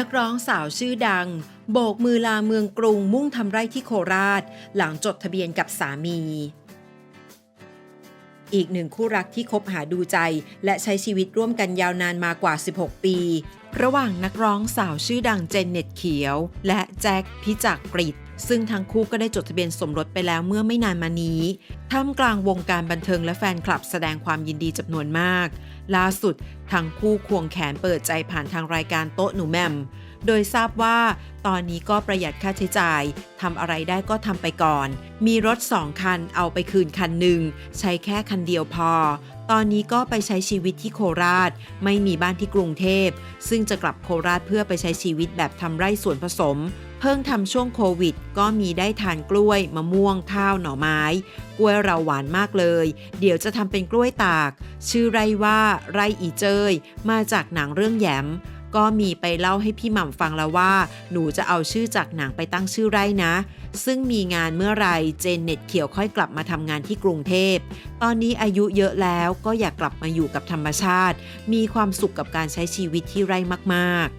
ักร้องสาวชื่อดัง โบกมือลาเมืองกรุงมุ่งทำไร่ที่โคราช หลังจดทะเบียนกับสามี อีกหนึ่งคู่รักที่คบหาดูใจ และใช้ชีวิตร่วมกันยาวนานมากว่า 16 ปี ระหว่างนักร้องสาวชื่อดังเจนเน็ตเขียว และแจ็คพิจักกริด ซึ่งทั้งคู่ก็ได้จดทะเบียนสมรสไปแล้วเมื่อไม่นานมานี้ ท่ามกลางวงการบันเทิงและแฟนคลับแสดงความยินดีจำนวนมาก ล่าสุดทั้งคู่ควงแขนเปิดใจผ่านทางรายการโต๊ะหนูแหมม โดยทราบว่าตอนนี้ก็ประหยัดค่าใช้จ่ายทำอะไรได้ก็ทำไปก่อน มีรถสองคันเอาไปคืนคันหนึ่งใช้แค่คันเดียวพอ ตอนนี้ก็ไปใช้ชีวิตที่โคราช ไม่มีบ้านที่กรุงเทพ ซึ่งจะกลับโคราชเพื่อไปใช้ชีวิตแบบทำไร่สวนผสม เพิ่งทำช่วงโควิด ก็มีได้ทานกล้วยมะม่วงข้าวหน่อไม้ กล้วยเราหวานมากเลย เดี๋ยวจะทำเป็นกล้วยตาก ชื่อไรว่าไรอีเจย มาจากหนังเรื่องแยมก็มีไปเล่าให้พี่หม่ำฟังแล้วว่า หนูจะเอาชื่อจากหนังไปตั้งชื่อไร่นะ ซึ่งมีงานเมื่อไรเจนเน็ตเขียวค่อยกลับมาทำงานที่กรุงเทพ ตอนนี้อายุเยอะแล้วก็อยากกลับมาอยู่กับธรรมชาติ มีความสุขกับการใช้ชีวิตที่ไร่มากๆ